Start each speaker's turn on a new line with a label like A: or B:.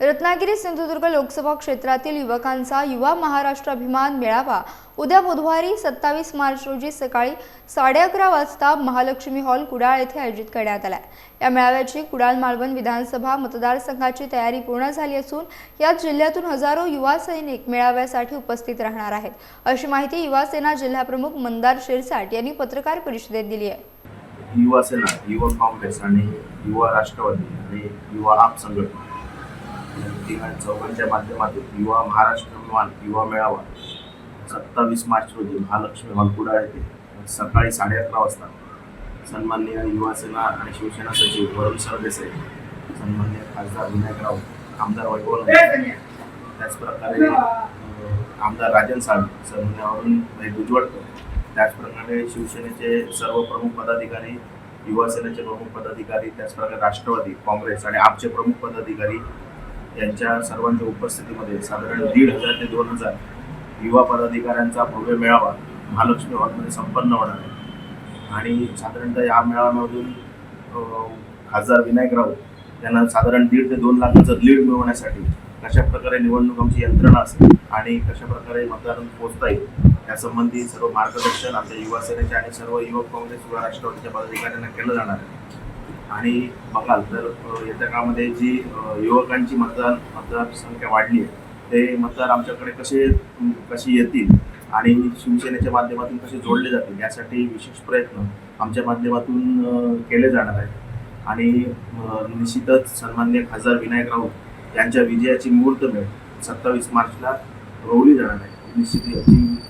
A: रत्नागिरी सिंधुदुर्ग लोकसभा क्षेत्रातील युवकांचा युवा महाराष्ट्र अभिमान मेळावा. उद्या बुधवारी सत्तावीस मार्च रोजी सकाळी साडे अकरा वाजता महालक्ष्मी हॉल कुडाळ येथे आयोजित करण्यात आला. या मेळाव्याची कुडाळ मालवण विधानसभा मतदारसंघाची तयारी पूर्ण झाली असून यात जिल्ह्यातून हजारो युवा सैनिक मेळाव्यासाठी उपस्थित राहणार आहेत. अशी माहिती युवा सेना जिल्हाप्रमुख मंदार शिरसाट यांनी पत्रकार परिषदेत दिली आहे.
B: युवा सेना युवा काँग्रेस आणि युवा राष्ट्रवादी आणि युवा आप संघटना या तिघा चौघांच्या माध्यमातून युवा महाराष्ट्र अभिमान युवा मेळावा सत्तावीस मार्च रोजी महालक्ष्मी हॉलकुडा येथे सकाळी साडे अकरा वाजता सन्माननीय युवा सेना आणि शिवसेना सचिव वरुण सरदेसाई सन्माननीय खासदार विनायक राऊत आमदार वैभव त्याचप्रकारे आमदार राजन साळवे सन्मान्य अरुण भाई भुजवळकर त्याचप्रकारे शिवसेनेचे सर्व प्रमुख पदाधिकारी युवा सेनेचे प्रमुख पदाधिकारी त्याचप्रकारे राष्ट्रवादी काँग्रेस आणि आपचे प्रमुख पदाधिकारी यांच्या सर्वांच्या उपस्थितीमध्ये साधारण दीड हजार ते दोन हजार युवा पदाधिकाऱ्यांचा भव्य मेळावा महालक्ष्मी हॉलमध्ये संपन्न होणार आहे. आणि साधारणतः या मेळाव्यामधून खासदार विनायक राऊत यांना साधारण दीड ते दोन लाखाचं लीड मिळवण्यासाठी कशा प्रकारे निवडणूक आमची यंत्रणा असेल आणि कशा प्रकारे मतदारांना पोहोचता येईल यासंबंधी सर्व मार्गदर्शन आपल्या युवा सेनेच्या आणि सर्व युवक काँग्रेस युवा राष्ट्रवादीच्या पदाधिकाऱ्यांना केलं जाणार आहे. आणि बघाल तर येत्या काळामध्ये जी युवकांची मतदान मतदार संख्या वाढली आहे ते मतदार आमच्याकडे कसे कशी येतील आणि शिवसेनेच्या माध्यमातून कसे जोडले जातील यासाठी विशेष प्रयत्न आमच्या माध्यमातून केले जाणार आहेत. आणि निश्चितच सन्मान्य खासदार विनायक राऊत यांच्या विजयाची मुहूर्तमेळ सत्तावीस मार्चला रोवली जाणार आहे. निश्चित